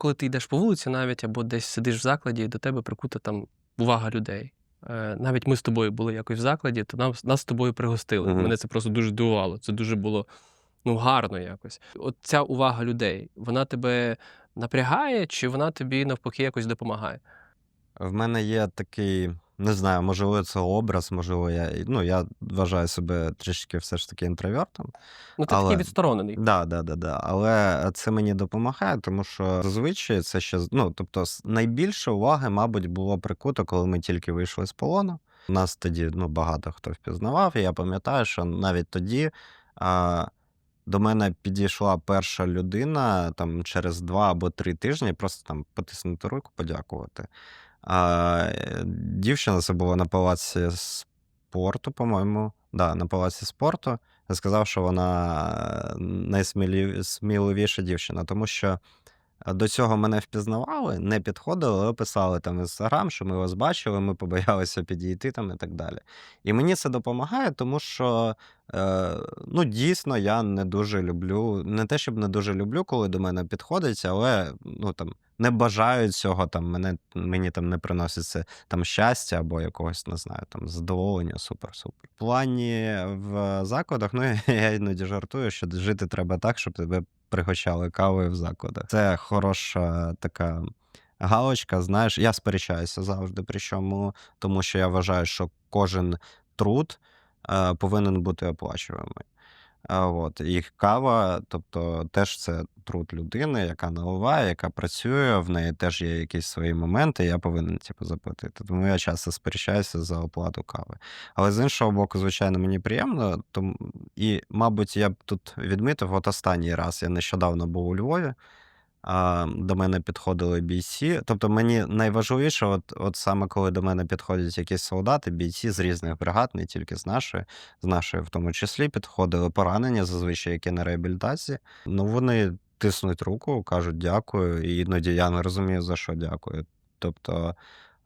коли ти йдеш по вулиці навіть або десь сидиш в закладі, і до тебе прикута там увага людей. Е, Навіть ми з тобою були якось в закладі, то нам, нас з тобою пригостили. Мгм. Мене це просто дуже дивувало. Це дуже було ну, гарно якось. От ця увага людей, вона тебе напрягає, чи вона тобі навпаки якось допомагає? В мене є такий, не знаю, можливо, це образ, можливо, я, ну, я вважаю себе трішки все ж таки інтровертом. Ну, ти Але- такий відсторонений. Да, да, да, да. Але це мені допомагає, тому що зазвичай це ще ну, тобто, найбільше уваги, мабуть, було прикуто, коли ми тільки вийшли з полону. Нас тоді ну, багато хто впізнавав, і я пам'ятаю, що навіть тоді а, до мене підійшла перша людина там через два або три тижні, просто там потиснути руку, подякувати. А, е, дівчина це була на палаці спорту, по-моєму. Да, на палаці спорту. Я сказав, що вона найсміливіша дівчина, тому що до цього мене впізнавали, не підходили, але писали там в інстаграм, що ми вас бачили, ми побоялися підійти там і так далі. І мені це допомагає, тому що е, ну, дійсно я не дуже люблю, не те, щоб не дуже люблю, коли до мене підходять, але ну, там, не бажаю цього, там, мене, мені там не приносить це там щастя або якогось, не знаю, там задоволення, супер-супер. В плані в закладах, ну я іноді жартую, що жити треба так, щоб тебе пригощали кавою в закладах. Це хороша така галочка. Знаєш, я сперечаюся завжди. Причому, тому що я вважаю, що кожен труд е, повинен бути оплачуваний. От. І кава, тобто, теж це труд людини, яка наливає, яка працює, в неї теж є якісь свої моменти, я повинен типу, заплатити. Тому я часто сперечаюся за оплату кави. Але з іншого боку, звичайно, мені приємно. Тому... І, мабуть, я б тут відмітив, от останній раз я нещодавно був у Львові. До мене підходили бійці. Тобто мені найважливіше, от, от саме коли до мене підходять якісь солдати, бійці з різних бригад, не тільки з нашої, з нашої в тому числі, підходили поранення, зазвичай які на реабілітації. Ну вони тиснуть руку, кажуть дякую, і іноді я не розумію, за що дякую. Тобто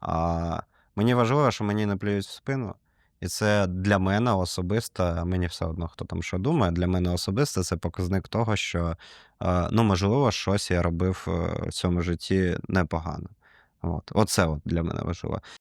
а, мені важливо, що мені не плюють в спину. І це для мене особисто, мені все одно, хто там що думає, для мене особисто це показник того, що е, ну, можливо, щось я робив е, в цьому житті непогано. От. Оце от для мене важливо.